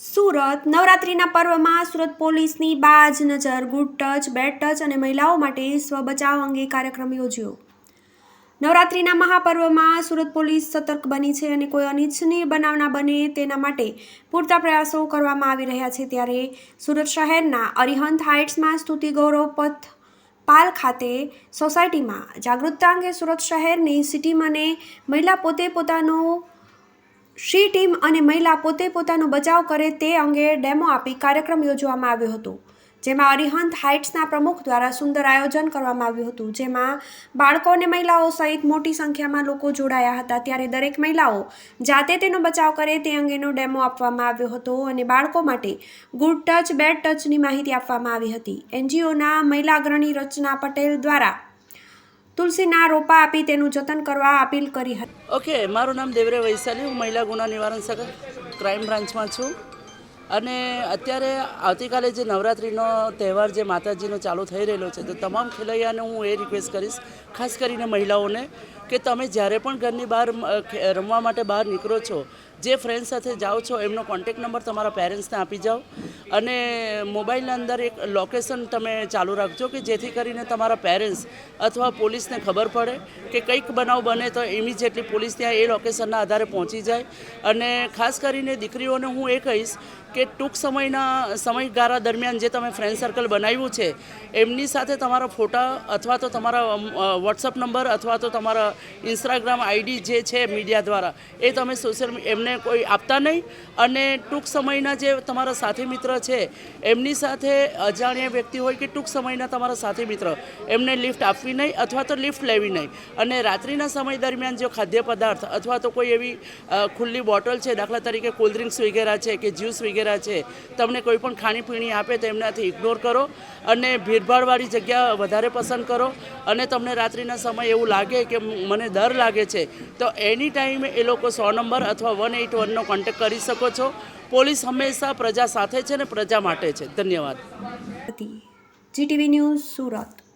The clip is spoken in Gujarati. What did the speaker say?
સુરત. નવરાત્રિના પર્વમાં સુરત પોલીસની બાજ નજર, ગુડ ટચ, બેડ ટચ અને મહિલાઓ માટે સ્વ બચાવ અંગે કાર્યક્રમ યોજ્યો. નવરાત્રિના મહાપર્વમાં સુરત પોલીસ સતર્ક બની છે અને કોઈ અનિચ્છનીય બનાવના બને તેના માટે પૂરતા પ્રયાસો કરવામાં આવી રહ્યા છે ત્યારે સુરત શહેરના અરિહંત હાઇટ્સમાં સ્તુતિ ગૌરવ પથ પાલ ખાતે સોસાયટીમાં જાગૃતતા અંગે સુરત શહેરની સિટી મને મહિલા પોતે પોતાનો શી ટીમ અને મહિલા પોતે પોતાનો બચાવ કરે તે અંગે ડેમો આપી કાર્યક્રમ યોજવામાં આવ્યો હતો, જેમાં અરિહંત હાઇટ્સના પ્રમુખ દ્વારા સુંદર આયોજન કરવામાં આવ્યું હતું, જેમાં બાળકો અને મહિલાઓ સહિત મોટી સંખ્યામાં લોકો જોડાયા હતા. ત્યારે દરેક મહિલાઓ જાતે તેનો બચાવ કરે તે અંગેનો ડેમો આપવામાં આવ્યો હતો અને બાળકો માટે ગુડ ટચ, બેડ ટચની માહિતી આપવામાં આવી હતી. એનજીઓના મહિલા અગ્રણી રચના પટેલ દ્વારા તુલસીના રોપા આપી તેનું જતન કરવા અપીલ કરી હતી. ઓકે મારું નામ દેવરે વૈશાલી હું મહિલા ગુના નિવારણ શાખા ક્રાઇમ બ્રાન્ચમાં છું. અને અત્યારે આવતીકાલે જે નવરાત્રિનો તહેવાર જે માતાજીનો ચાલુ થઈ રહેલો છે, તો તમામ ખેલૈયાને હું એ રિક્વેસ્ટ કરીશ, ખાસ કરીને મહિલાઓને, કે તમે જ્યારે પણ ઘરની બહાર રમવા માટે બહાર નીકળો છો, જે ફ્રેન્ડ સાથે જાઓ છો, એમનો કોન્ટેક નંબર તમારા પેરેન્ટ્સને આપી જાઓ, અને મોબાઈલના અંદર એક લોકેશન તમે ચાલુ રાખજો, કે જેથી કરીને તમારા પેરેન્ટ્સ અથવા પોલીસને ખબર પડે, કે કંઈક બનાવ બને તો ઇમિજિએટલી પોલીસ ત્યાં એ લોકેશનના આધારે પહોંચી જાય. અને ખાસ કરીને દીકરીઓને હું એ કહીશ, કે ટૂંક સમયના સમયગાળા દરમિયાન જે તમે ફ્રેન્ડ સર્કલ બનાવ્યું છે, એમની સાથે તમારા ફોટા અથવા તો તમારા વોટ્સઅપ નંબર અથવા તો તમારા ઇન્સ્ટાગ્રામ આઈડી જે છે મીડિયા દ્વારા, એ તમે સોશિયલ એમને કોઈ આપતા નહીં. અને ટૂંક સમયના જે તમારા સાથી મિત્ર છે, એમની સાથે અજાણ્યા વ્યક્તિ હોય કે ટૂંક સમયના તમારા સાથી મિત્ર, એમને લિફ્ટ આપવી નહીં અથવા તો લિફ્ટ લેવી નહીં. અને રાત્રિના સમય દરમિયાન જો ખાદ્ય પદાર્થ અથવા તો કોઈ એવી ખુલ્લી બોટલ છે, દાખલા તરીકે કોલ્ડ ડ્રિંક્સ વગેરે છે કે જ્યુસ વગેરે છે. તમને કોઈ પણ ખાણીપીણી આપે તો એમનાથી ઇગ્નોર કરો અને ભીડભાડવાળી જગ્યા વધારે પસંદ કરો. અને તમને રાત્રિના સમય એવું લાગે કે મને ડર લાગે છે, તો એની ટાઈમે એ લોકો સો નંબર અથવા વન એઇટ વનનો કોન્ટેક્ટ કરી શકો છો. પોલીસ હંમેશા પ્રજા સાથે છે ને પ્રજા માટે છે. ધન્યવાદ. GTV news Surat.